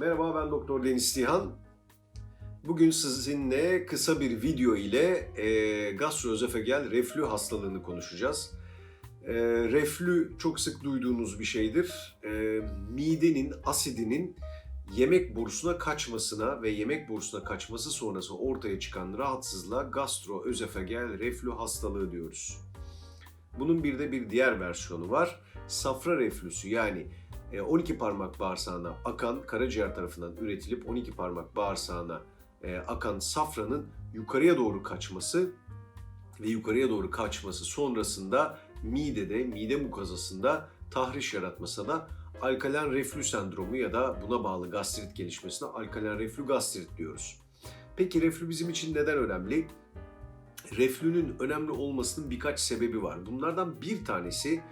Merhaba ben Doktor Deniz Tihan. Bugün sizinle kısa bir video ile e, gastroözofagel reflü hastalığını konuşacağız. E, reflü çok sık duyduğunuz bir şeydir. E, midenin asidinin yemek borusuna kaçmasına ve yemek borusuna kaçması sonrası ortaya çıkan rahatsızlığa gastroözofagel reflü hastalığı diyoruz. Bunun bir de bir diğer versiyonu var. Safra reflüsü yani 12 parmak bağırsağına akan karaciğer tarafından üretilip 12 parmak bağırsağına e, akan safranın yukarıya doğru kaçması ve yukarıya doğru kaçması sonrasında midede, mide mukozasında tahriş yaratmasa da alkalen reflü sendromu ya da buna bağlı gastrit gelişmesine alkalen reflü gastrit diyoruz. Peki reflü bizim için neden önemli? Reflünün önemli olmasının birkaç sebebi var. Bunlardan bir tanesi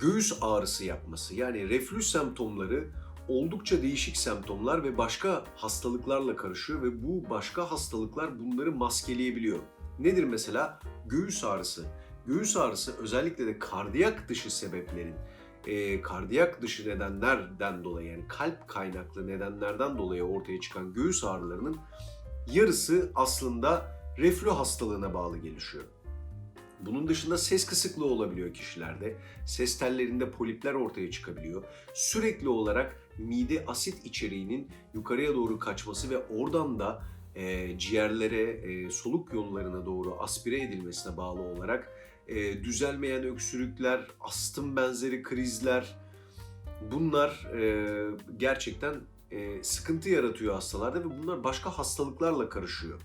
göğüs ağrısı yapması. Yani reflü semptomları oldukça değişik semptomlar ve başka hastalıklarla karışıyor ve bu başka hastalıklar bunları maskeleyebiliyor. Nedir mesela? Göğüs ağrısı. Göğüs ağrısı özellikle de kardiyak dışı sebeplerin, e, kardiyak dışı nedenlerden dolayı yani kalp kaynaklı nedenlerden dolayı ortaya çıkan göğüs ağrılarının yarısı aslında reflü hastalığına bağlı gelişiyor. Bunun dışında ses kısıklığı olabiliyor kişilerde. Ses tellerinde polipler ortaya çıkabiliyor. Sürekli olarak mide asit içeriğinin yukarıya doğru kaçması ve oradan da e, ciğerlere, e, soluk yollarına doğru aspire edilmesine bağlı olarak e, düzelmeyen öksürükler, astım benzeri krizler bunlar e, gerçekten e, sıkıntı yaratıyor hastalarda ve bunlar başka hastalıklarla karışıyor.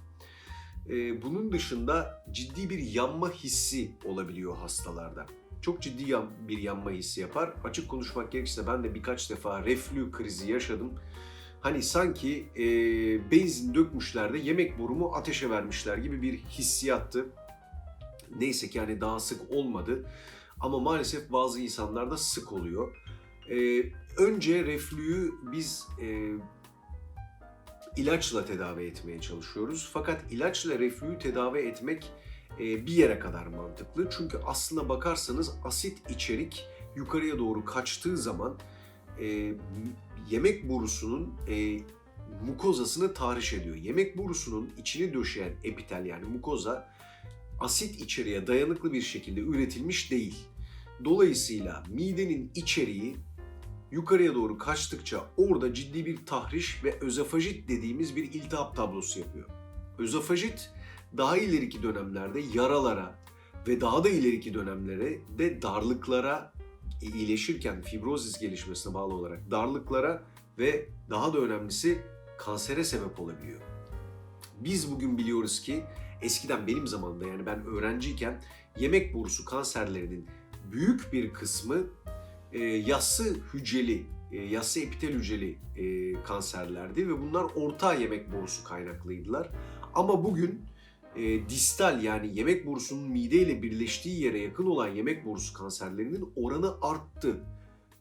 Ee, bunun dışında ciddi bir yanma hissi olabiliyor hastalarda. Çok ciddi bir yanma hissi yapar. Açık konuşmak gerekirse ben de birkaç defa reflü krizi yaşadım. Hani sanki e, benzin dökmüşler de yemek borumu ateşe vermişler gibi bir hissiyattı. Neyse ki hani daha sık olmadı. Ama maalesef bazı insanlarda sık oluyor. Ee, önce reflüyü biz e, ilaçla tedavi etmeye çalışıyoruz. Fakat ilaçla reflüyü tedavi etmek e, bir yere kadar mantıklı. Çünkü aslına bakarsanız asit içerik yukarıya doğru kaçtığı zaman e, yemek borusunun e, mukozasını tahriş ediyor. Yemek borusunun içini döşeyen epitel yani mukoza asit içeriğe dayanıklı bir şekilde üretilmiş değil. Dolayısıyla midenin içeriği yukarıya doğru kaçtıkça orada ciddi bir tahriş ve özofajit dediğimiz bir iltihap tablosu yapıyor. Özofajit daha ileriki dönemlerde yaralara ve daha da ileriki dönemlere de darlıklara iyileşirken fibrozis gelişmesine bağlı olarak darlıklara ve daha da önemlisi kansere sebep olabiliyor. Biz bugün biliyoruz ki eskiden benim zamanımda yani ben öğrenciyken yemek borusu kanserlerinin büyük bir kısmı e, yassı hücreli, e, yassı epitel hücreli e, kanserlerdi ve bunlar orta yemek borusu kaynaklıydılar. Ama bugün e, distal yani yemek borusunun mideyle birleştiği yere yakın olan yemek borusu kanserlerinin oranı arttı.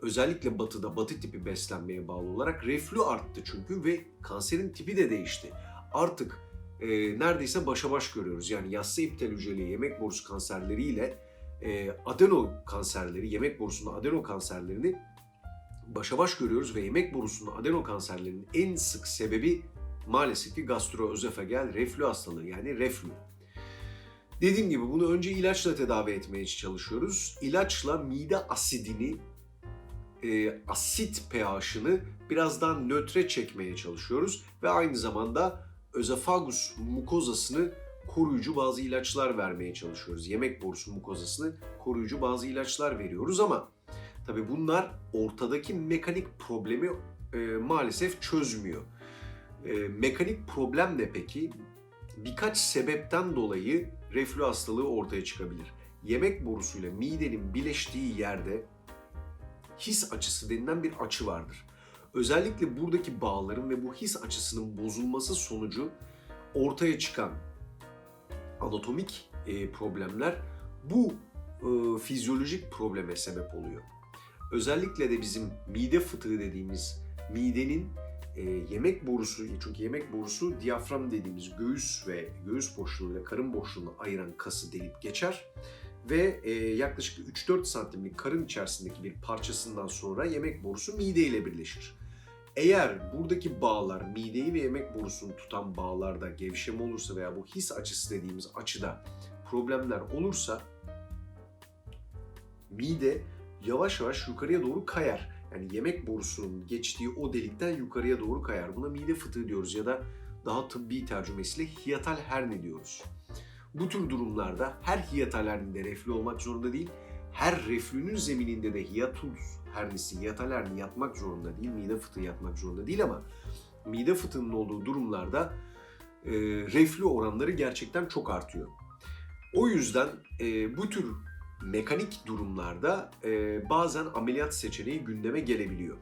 Özellikle batıda, batı tipi beslenmeye bağlı olarak reflü arttı çünkü ve kanserin tipi de değişti. Artık e, neredeyse başa baş görüyoruz. Yani yassı epitel hücreli yemek borusu kanserleriyle e, adeno kanserleri, yemek borusunda adeno kanserlerini başa baş görüyoruz ve yemek borusunda adeno kanserlerinin en sık sebebi maalesef ki gastroözofagel reflü hastalığı yani reflü. Dediğim gibi bunu önce ilaçla tedavi etmeye çalışıyoruz. İlaçla mide asidini, e, asit pH'ını biraz daha nötre çekmeye çalışıyoruz ve aynı zamanda özofagus mukozasını koruyucu bazı ilaçlar vermeye çalışıyoruz. Yemek borusu mukozasını koruyucu bazı ilaçlar veriyoruz ama tabi bunlar ortadaki mekanik problemi e, maalesef çözmüyor. E, mekanik problem ne peki? Birkaç sebepten dolayı reflü hastalığı ortaya çıkabilir. Yemek borusuyla midenin birleştiği yerde his açısı denilen bir açı vardır. Özellikle buradaki bağların ve bu his açısının bozulması sonucu ortaya çıkan anatomik e, problemler bu e, fizyolojik probleme sebep oluyor. Özellikle de bizim mide fıtığı dediğimiz midenin e, yemek borusu, çünkü yemek borusu diyafram dediğimiz göğüs ve göğüs boşluğuyla karın boşluğunu ayıran kası delip geçer ve e, yaklaşık 3-4 santimlik karın içerisindeki bir parçasından sonra yemek borusu mide ile birleşir. Eğer buradaki bağlar mideyi ve yemek borusunu tutan bağlarda gevşeme olursa veya bu his açısı dediğimiz açıda problemler olursa mide yavaş yavaş yukarıya doğru kayar. Yani yemek borusunun geçtiği o delikten yukarıya doğru kayar. Buna mide fıtığı diyoruz ya da daha tıbbi tercümesiyle hiyatal herne diyoruz. Bu tür durumlarda her hiyatal hernede reflü olmak zorunda değil, her reflünün zemininde de hiatus hernisi, hiyatal herni yatmak zorunda değil, mide fıtığı yatmak zorunda değil ama mide fıtığının olduğu durumlarda e, reflü oranları gerçekten çok artıyor. O yüzden e, bu tür mekanik durumlarda e, bazen ameliyat seçeneği gündeme gelebiliyor.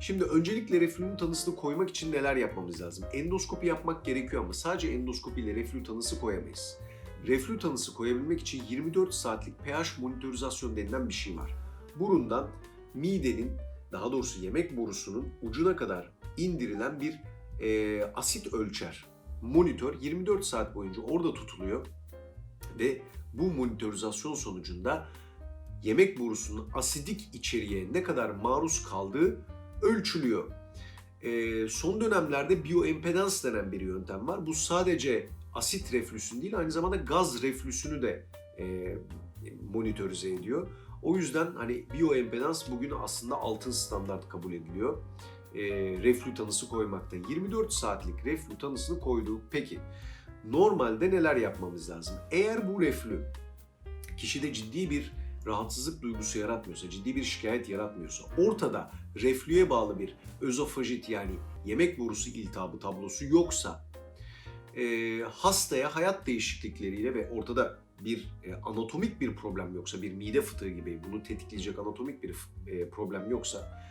Şimdi öncelikle reflünün tanısını koymak için neler yapmamız lazım? Endoskopi yapmak gerekiyor ama sadece endoskopiyle reflü tanısı koyamayız. Reflü tanısı koyabilmek için 24 saatlik pH monitorizasyon denilen bir şey var. Burundan midenin, daha doğrusu yemek borusunun ucuna kadar indirilen bir e, asit ölçer. Monitör 24 saat boyunca orada tutuluyor ve bu monitorizasyon sonucunda yemek borusunun asidik içeriğe ne kadar maruz kaldığı ölçülüyor. Ee, son dönemlerde bioimpedans denen bir yöntem var. Bu sadece asit reflüsünü değil aynı zamanda gaz reflüsünü de e, monitörize ediyor. O yüzden hani bioimpedans bugün aslında altın standart kabul ediliyor. E, reflü tanısı koymakta. 24 saatlik reflü tanısını koyduk. Peki normalde neler yapmamız lazım? Eğer bu reflü kişide ciddi bir rahatsızlık duygusu yaratmıyorsa, ciddi bir şikayet yaratmıyorsa, ortada reflüye bağlı bir özofajit yani yemek borusu iltihabı tablosu yoksa, e, hastaya hayat değişiklikleriyle ve ortada bir e, anatomik bir problem yoksa, bir mide fıtığı gibi bunu tetikleyecek anatomik bir e, problem yoksa,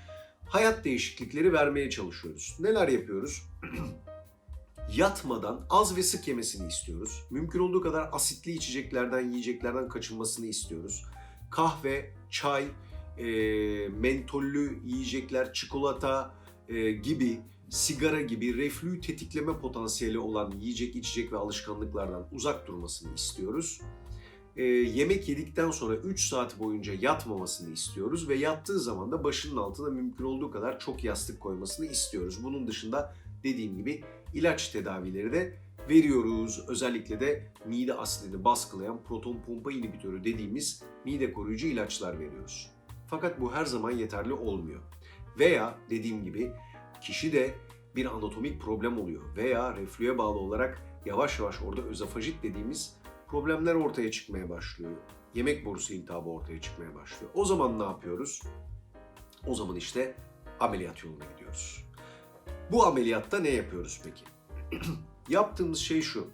hayat değişiklikleri vermeye çalışıyoruz. Neler yapıyoruz? yatmadan az ve sık yemesini istiyoruz. Mümkün olduğu kadar asitli içeceklerden, yiyeceklerden kaçınmasını istiyoruz. Kahve, çay, e, mentollü yiyecekler, çikolata e, gibi, sigara gibi reflüyü tetikleme potansiyeli olan yiyecek, içecek ve alışkanlıklardan uzak durmasını istiyoruz. E, yemek yedikten sonra 3 saat boyunca yatmamasını istiyoruz ve yattığı zaman da başının altına mümkün olduğu kadar çok yastık koymasını istiyoruz. Bunun dışında dediğim gibi ilaç tedavileri de veriyoruz. Özellikle de mide asidini baskılayan proton pompa inhibitörü dediğimiz mide koruyucu ilaçlar veriyoruz. Fakat bu her zaman yeterli olmuyor. Veya dediğim gibi kişi de bir anatomik problem oluyor veya reflüye bağlı olarak yavaş yavaş orada özofajit dediğimiz problemler ortaya çıkmaya başlıyor. Yemek borusu iltihabı ortaya çıkmaya başlıyor. O zaman ne yapıyoruz? O zaman işte ameliyat yoluna gidiyoruz. Bu ameliyatta ne yapıyoruz peki? Yaptığımız şey şu.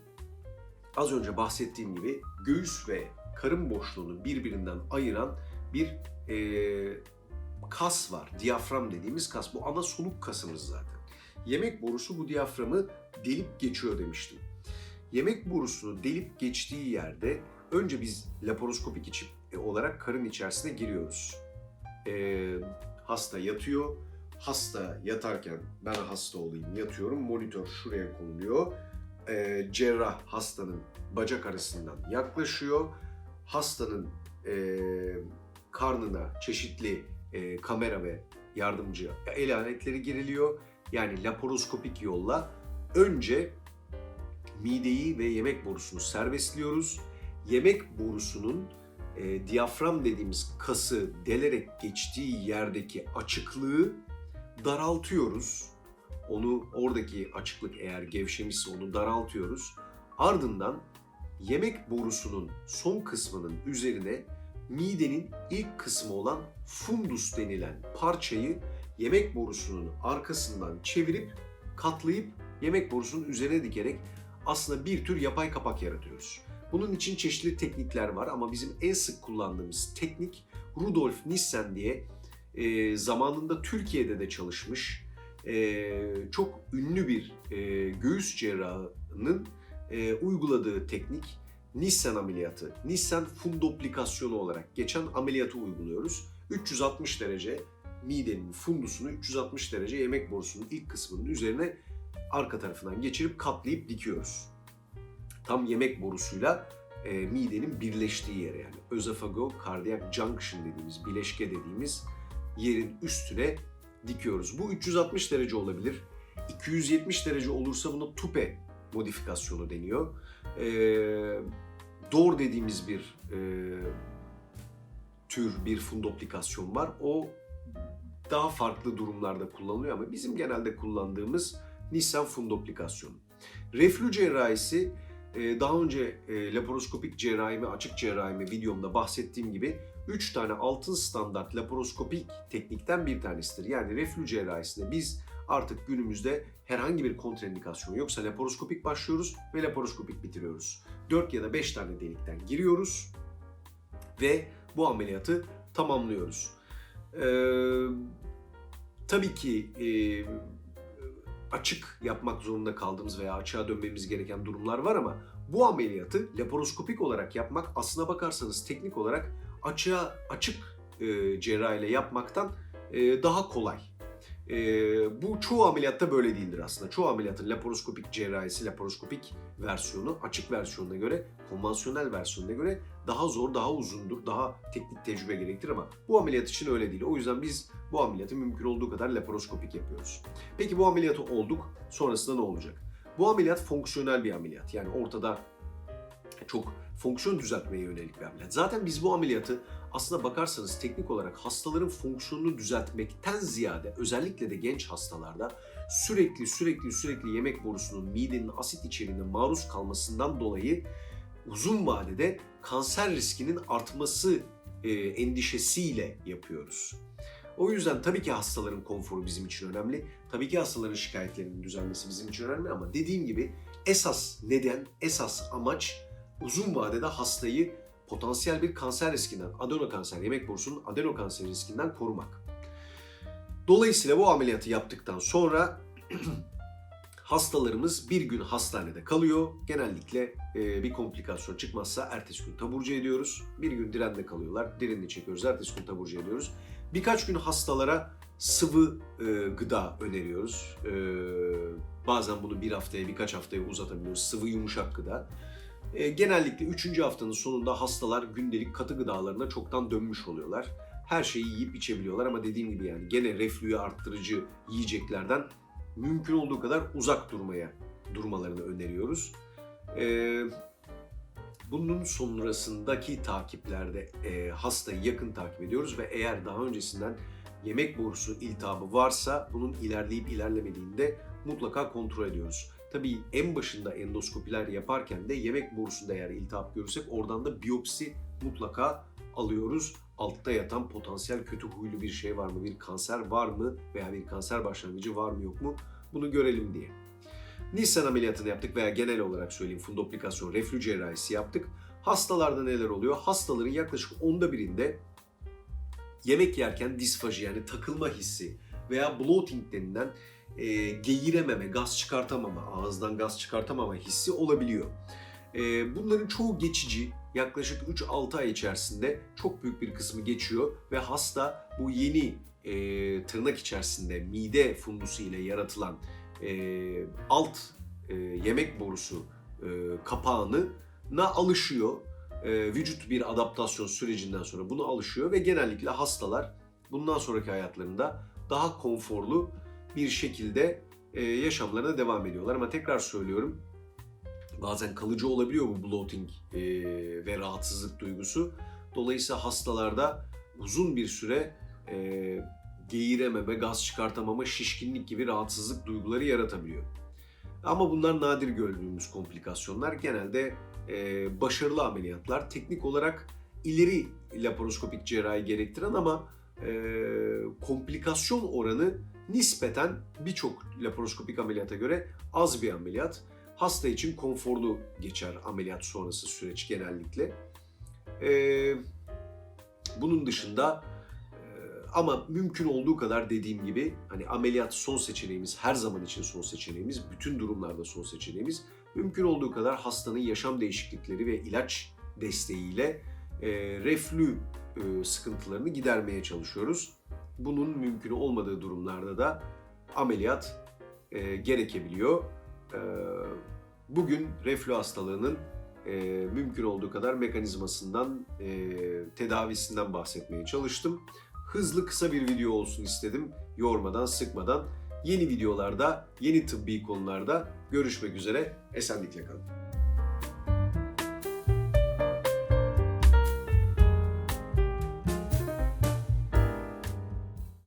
Az önce bahsettiğim gibi göğüs ve karın boşluğunu birbirinden ayıran bir e, kas var. Diyafram dediğimiz kas. Bu ana soluk kasımız zaten. Yemek borusu bu diyaframı delip geçiyor demiştim. Yemek borusunu delip geçtiği yerde önce biz laparoskopik içip e, olarak karın içerisine giriyoruz. E, hasta yatıyor hasta yatarken ben hasta olayım yatıyorum monitör şuraya konuluyor. E, cerrah hastanın bacak arasından yaklaşıyor. Hastanın e, karnına çeşitli e, kamera ve yardımcı el aletleri giriliyor. Yani laparoskopik yolla önce mideyi ve yemek borusunu serbestliyoruz. Yemek borusunun e, diyafram dediğimiz kası delerek geçtiği yerdeki açıklığı daraltıyoruz. Onu oradaki açıklık eğer gevşemişse onu daraltıyoruz. Ardından yemek borusunun son kısmının üzerine midenin ilk kısmı olan fundus denilen parçayı yemek borusunun arkasından çevirip katlayıp yemek borusunun üzerine dikerek aslında bir tür yapay kapak yaratıyoruz. Bunun için çeşitli teknikler var ama bizim en sık kullandığımız teknik Rudolf Nissen diye e, zamanında Türkiye'de de çalışmış e, çok ünlü bir e, göğüs cerrahının e, uyguladığı teknik Nissen ameliyatı. Nissen fundoplikasyonu olarak geçen ameliyatı uyguluyoruz. 360 derece midenin fundusunu 360 derece yemek borusunun ilk kısmının üzerine arka tarafından geçirip katlayıp dikiyoruz. Tam yemek borusuyla e, midenin birleştiği yere yani özofago cardiac junction dediğimiz bileşke dediğimiz yerin üstüne dikiyoruz. Bu 360 derece olabilir. 270 derece olursa buna tupe modifikasyonu deniyor. E, dor dediğimiz bir e, tür bir fundoplikasyon var. O daha farklı durumlarda kullanılıyor ama bizim genelde kullandığımız Nissan fundoplikasyonu. Reflü cerrahisi e, daha önce e, laparoskopik cerrahi ve açık cerrahimi videomda bahsettiğim gibi 3 tane altın standart laparoskopik teknikten bir tanesidir. Yani reflü cerrahisinde biz artık günümüzde herhangi bir kontraindikasyon yoksa laparoskopik başlıyoruz ve laparoskopik bitiriyoruz. 4 ya da 5 tane delikten giriyoruz ve bu ameliyatı tamamlıyoruz. Ee, tabii ki e, açık yapmak zorunda kaldığımız veya açığa dönmemiz gereken durumlar var ama bu ameliyatı laparoskopik olarak yapmak aslına bakarsanız teknik olarak açığa açık e, cerrahiyle yapmaktan e, daha kolay. E, bu çoğu ameliyatta böyle değildir aslında. Çoğu ameliyatın laparoskopik cerrahisi, laparoskopik versiyonu açık versiyonuna göre, konvansiyonel versiyonuna göre daha zor, daha uzundur, daha teknik tecrübe gerektirir ama bu ameliyat için öyle değil. O yüzden biz bu ameliyatı mümkün olduğu kadar laparoskopik yapıyoruz. Peki bu ameliyatı olduk, sonrasında ne olacak? Bu ameliyat fonksiyonel bir ameliyat. Yani ortada çok fonksiyon düzeltmeye yönelik bir ameliyat. Zaten biz bu ameliyatı aslına bakarsanız teknik olarak hastaların fonksiyonunu düzeltmekten ziyade özellikle de genç hastalarda sürekli sürekli sürekli yemek borusunun midenin asit içeriğine maruz kalmasından dolayı uzun vadede kanser riskinin artması e, endişesiyle yapıyoruz. O yüzden tabii ki hastaların konforu bizim için önemli. Tabii ki hastaların şikayetlerinin düzelmesi bizim için önemli ama dediğim gibi esas neden, esas amaç uzun vadede hastayı potansiyel bir kanser riskinden, adenokanser, yemek borusunun adenokanser riskinden korumak. Dolayısıyla bu ameliyatı yaptıktan sonra hastalarımız bir gün hastanede kalıyor. Genellikle e, bir komplikasyon çıkmazsa ertesi gün taburcu ediyoruz. Bir gün dirende kalıyorlar. Direnini çekiyoruz. Ertesi gün taburcu ediyoruz. Birkaç gün hastalara sıvı e, gıda öneriyoruz. E, bazen bunu bir haftaya, birkaç haftaya uzatabiliyoruz. Sıvı yumuşak gıda. E, genellikle 3. haftanın sonunda hastalar gündelik katı gıdalarına çoktan dönmüş oluyorlar. Her şeyi yiyip içebiliyorlar ama dediğim gibi yani gene reflüyü arttırıcı yiyeceklerden mümkün olduğu kadar uzak durmaya durmalarını öneriyoruz. Ee, bunun sonrasındaki takiplerde e, hastayı yakın takip ediyoruz ve eğer daha öncesinden yemek borusu iltihabı varsa bunun ilerleyip ilerlemediğini de mutlaka kontrol ediyoruz. Tabii en başında endoskopiler yaparken de yemek borusunda eğer iltihap görürsek oradan da biyopsi mutlaka alıyoruz. Altta yatan potansiyel kötü huylu bir şey var mı, bir kanser var mı veya bir kanser başlangıcı var mı yok mu bunu görelim diye. Nisan ameliyatını yaptık veya genel olarak söyleyeyim fundoplikasyon, reflü cerrahisi yaptık. Hastalarda neler oluyor? Hastaların yaklaşık onda birinde yemek yerken disfaji yani takılma hissi veya bloating denilen e, geğirememe, gaz çıkartamama, ağızdan gaz çıkartamama hissi olabiliyor. E, bunların çoğu geçici, yaklaşık 3-6 ay içerisinde çok büyük bir kısmı geçiyor ve hasta bu yeni e, tırnak içerisinde mide fundusu ile yaratılan e, alt e, yemek borusu e, kapağını na alışıyor. E, vücut bir adaptasyon sürecinden sonra buna alışıyor ve genellikle hastalar bundan sonraki hayatlarında daha konforlu bir şekilde e, yaşamlarına devam ediyorlar. Ama tekrar söylüyorum bazen kalıcı olabiliyor bu bloating e, ve rahatsızlık duygusu. Dolayısıyla hastalarda uzun bir süre e, geğirememe, gaz çıkartamama, şişkinlik gibi rahatsızlık duyguları yaratabiliyor. Ama bunlar nadir gördüğümüz komplikasyonlar. Genelde e, başarılı ameliyatlar. Teknik olarak ileri laparoskopik cerrahi gerektiren ama e, komplikasyon oranı nispeten birçok laparoskopik ameliyata göre az bir ameliyat. Hasta için konforlu geçer ameliyat sonrası süreç genellikle. Ee, bunun dışında ama mümkün olduğu kadar dediğim gibi hani ameliyat son seçeneğimiz her zaman için son seçeneğimiz, bütün durumlarda son seçeneğimiz. Mümkün olduğu kadar hastanın yaşam değişiklikleri ve ilaç desteğiyle e, reflü e, sıkıntılarını gidermeye çalışıyoruz. Bunun mümkün olmadığı durumlarda da ameliyat e, gerekebiliyor. E, bugün reflü hastalığının e, mümkün olduğu kadar mekanizmasından, e, tedavisinden bahsetmeye çalıştım. hızlı kısa bir video olsun istedim. Yormadan, sıkmadan. Yeni videolarda, yeni tıbbi konularda görüşmek üzere. Esenlikle kalın.